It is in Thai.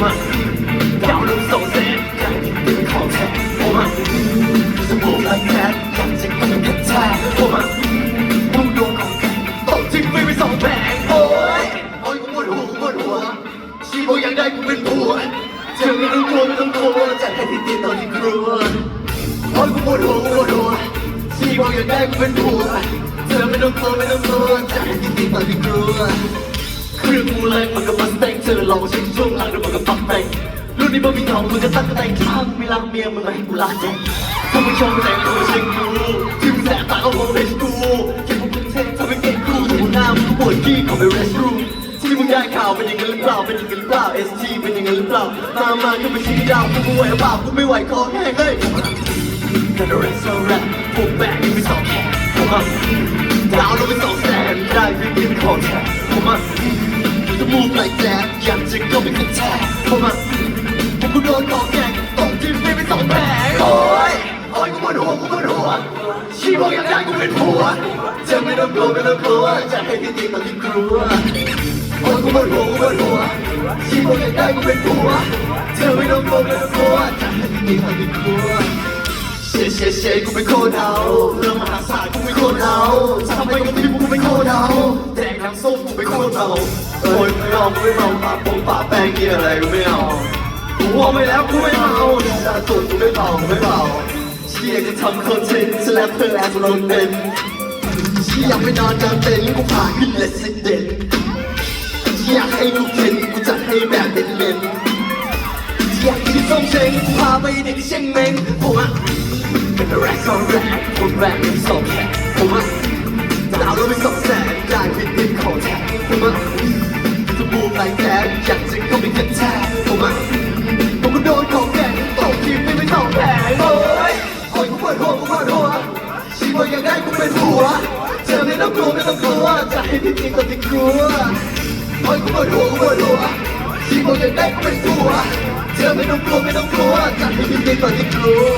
ผมอะดาวรุ่งโซเซอยากกินเป็นของแท้ผมอะสมองรักแท้อยากจะกินกระชากผมอะต้องดวงของพี่ตกทิ้งไม่ไปสองแผงโอ้ยโอ้ยกูปวัวกูปวัวชีโอยากไดกูเป็นผัวเธอไม่ต้องกลัไม่ต้องกลัวจให้ดีดีตอนที่กลัโอ้ยกูปวัวกูปวัวชีโอยากไดกูเป็นผัวเธอไม่ต้องกลัไม่ต้องกลัวจให้ดีดีตอนที่กลั เครื่องกูเลยมันก็มาสเต็งเธอลองชิมช่วงหลังเดี๋ยวมันก็ปักแต่งรุ่นนี้บ่มีทองมึงก็ตั้งแต่งข้างไม่รักเมียมึงมาให้กูรักแจ้งถ้ามึงชอบแต่งตัวเช่นกูที่มึงแสบตาก็มองเป็นกูแค่พวกมึงเท่ทำให้เก่งกูถึงหน้ามึงปวดขี้ขอไป rest room ที่มึงได้ข่าวเป็นอย่างนั้นหรือเปล่าเป็นอย่างนั้นหรือเปล่า ST เป็นอย่างนั้นหรือเปล่าตามมาก็ไปชี้ดาวกูไม่ไหวเปล่ากูไม่ไหวคอแห้งเฮ้ยกันเรสโซแรปพวกแบกยังไม่สองแขนผมอะดาวลงไปสองแสนได้ไม่กินของแท้ผมอะ มูกไหลแจ๊กอยากจะเข้าไปกระแทกผมอะผมก็โดนของแกงตกจิ้มไปเป็นสองแผลโอ้ยโอ้ยกูปวดหัวกูปวดหัวชีบอกอยากได้กูเป็นผัวจะไม่ต้องกลัวไม่ต้องกลัวจะให้จริงๆตอนที่กลัวโอ้ยกูปวดหัวกูปวดหัวชีบอกอยากได้กูเป็นผัวเธอไม่ต้องกลัวไม่ต้องกลัวจะให้จริงๆตอนที่กลัวเชยเชยเชยกูเป็นโคตรเอาเรื่องมหาศาลกูเป็นโคตรเอาทำไมกับพี่กูเป็นโคตรเอา น้ำส้มกูเป็นโคตรเอาโอ้ยไม่เอาไม่เมาปากปงปากแป้งเกี่ยอะไรกูไม่เอากูเอาไปแล้วกูไม่เมาตาตุ่นกูไม่เป่าไม่เป่าเชี่ยจะทำคอนเทนต์สแลปเธอแอสโลนเต็มเชี่ยยากไปนอนกลางเต็นท์กูพาขึ้นเลสเดนอยากให้กูเห็นกูจัดให้แบบเด่นๆอยากกินส้มเช้งพาไปเด็กที่เชียงเม้งผมอะเป็นแรกก็แรกคนแรกมีสองแขนผมอะดาวลงไปสอง อยากได้กูเป็นผัวเธอไม่ต้องกลัวไม่ต้องกลัวจะให้จริงๆก็ที่กลัวโอ้ยกูปวดหัวกูปวดหัวชีวิตอยากได้กูเป็นผัวเธอไม่ต้องกลัวไม่ต้องกลัวจะให้จริงๆตอนที่กลัว